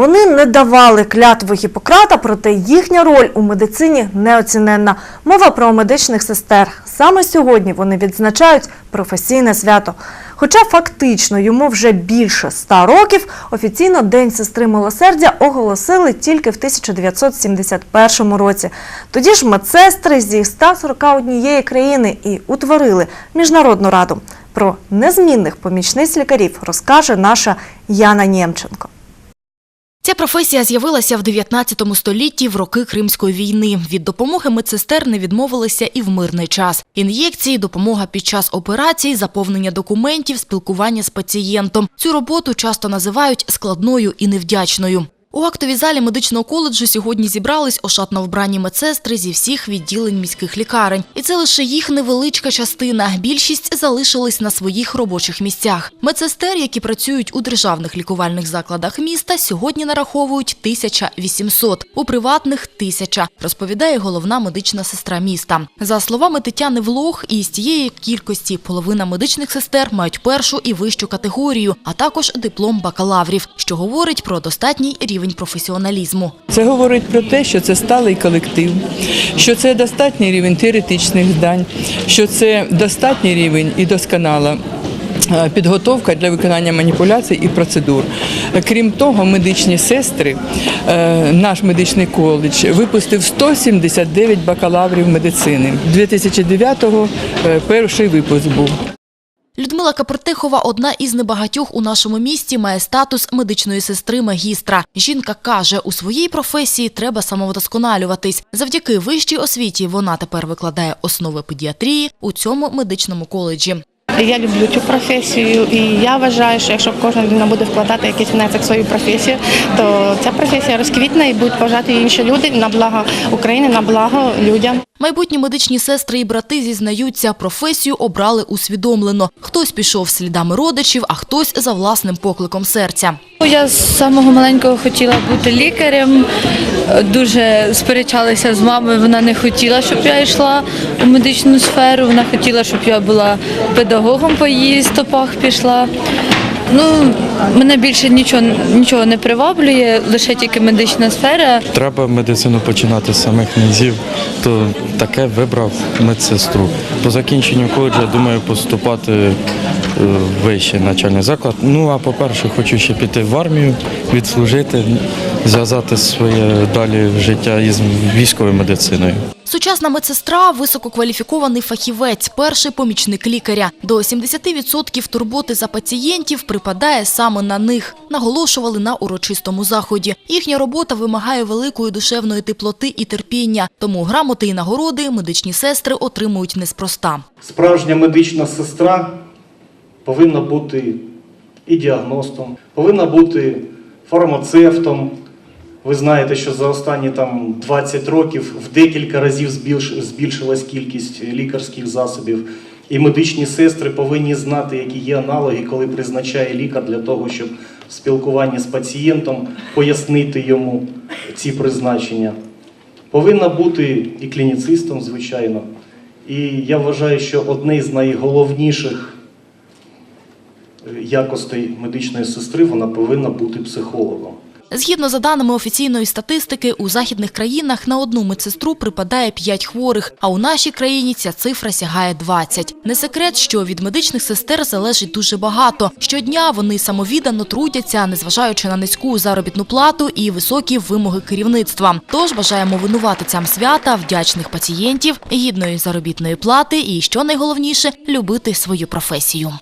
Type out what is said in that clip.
Вони не давали клятву Гіппократа, проте їхня роль у медицині неоціненна. Мова про медичних сестер. Саме сьогодні вони відзначають професійне свято. Хоча фактично йому вже більше ста років, офіційно День сестри милосердя оголосили тільки в 1971 році. Тоді ж медсестри зі 141 країни і утворили міжнародну раду. Про незмінних помічниць лікарів розкаже наша Яна Нємченко. Ця професія з'явилася в 19 столітті в роки Кримської війни. Від допомоги медсестер не відмовилися і в мирний час. Ін'єкції, допомога під час операцій, заповнення документів, спілкування з пацієнтом. Цю роботу часто називають складною і невдячною. У актовій залі медичного коледжу сьогодні зібрались ошатно вбрані медсестри зі всіх відділень міських лікарень. І це лише їх невеличка частина. Більшість залишились на своїх робочих місцях. Медсестер, які працюють у державних лікувальних закладах міста, сьогодні нараховують 1800, у приватних – тисяча, розповідає головна медична сестра міста. За словами Тетяни Влог, із цієї кількості половина медичних сестер мають першу і вищу категорію, а також диплом бакалаврів, що говорить про достатній рівень професіоналізму. Це говорить про те, що це сталий колектив, що це достатній рівень теоретичних здань, що це достатній рівень і досконала. е, Підготовка для виконання маніпуляцій і процедур. Крім того, медичні сестри, е, наш медичний коледж випустив 179 бакалаврів медицини. 2009-го е, перший випуск був. Людмила Капертихова – одна із небагатьох у нашому місті, має статус медичної сестри магістра. Жінка каже, у своїй професії треба самовдосконалюватись. Завдяки вищій освіті вона тепер викладає основи педіатрії у цьому медичному коледжі. Я люблю цю професію, і я вважаю, що якщо кожна людина буде вкладати якийсь внесок в свою професію, то ця професія розквітне і будуть поважати інші люди на благо України, на благо людям. Майбутні медичні сестри і брати зізнаються, професію обрали усвідомлено. Хтось пішов слідами родичів, а хтось за власним покликом серця. Я з самого маленького хотіла бути лікарем. Дуже сперечалася з мамою. Вона не хотіла, щоб я йшла у медичну сферу. Вона хотіла, щоб я була педагогом по її стопах пішла. Ну, мене більше нічого, нічого не приваблює, лише тільки медична сфера. Треба медицину починати з самих низів, то таке вибрав медсестру. По закінченню коледжу, я думаю, поступати вищий навчальний заклад. Ну а по-перше, хочу ще піти в армію, відслужити, зв'язати своє далі життя із військовою медициною. Сучасна медсестра – висококваліфікований фахівець, перший помічник лікаря. До 70% турботи за пацієнтів припадає саме на них, наголошували на урочистому заході. Їхня робота вимагає великої душевної теплоти і терпіння, тому грамоти і нагороди медичні сестри отримують неспроста. Справжня медична сестра повинна бути і діагностом, повинна бути фармацевтом. Ви знаєте, що за останні там 20 років в декілька разів збільшилась кількість лікарських засобів. І медичні сестри повинні знати, які є аналоги, коли призначає лікар для того, щоб в спілкуванні з пацієнтом пояснити йому ці призначення. Повинна бути і клініцистом, звичайно. І я вважаю, що одне з найголовніших якостей медичної сестри вона повинна бути психологом. Згідно за даними офіційної статистики, у західних країнах на одну медсестру припадає 5 хворих, а у нашій країні ця цифра сягає 20. Не секрет, що від медичних сестер залежить дуже багато. Щодня вони самовіддано трудяться, незважаючи на низьку заробітну плату і високі вимоги керівництва. Тож бажаємо винуватицям свята, вдячних пацієнтів, гідної заробітної плати і, що найголовніше, любити свою професію.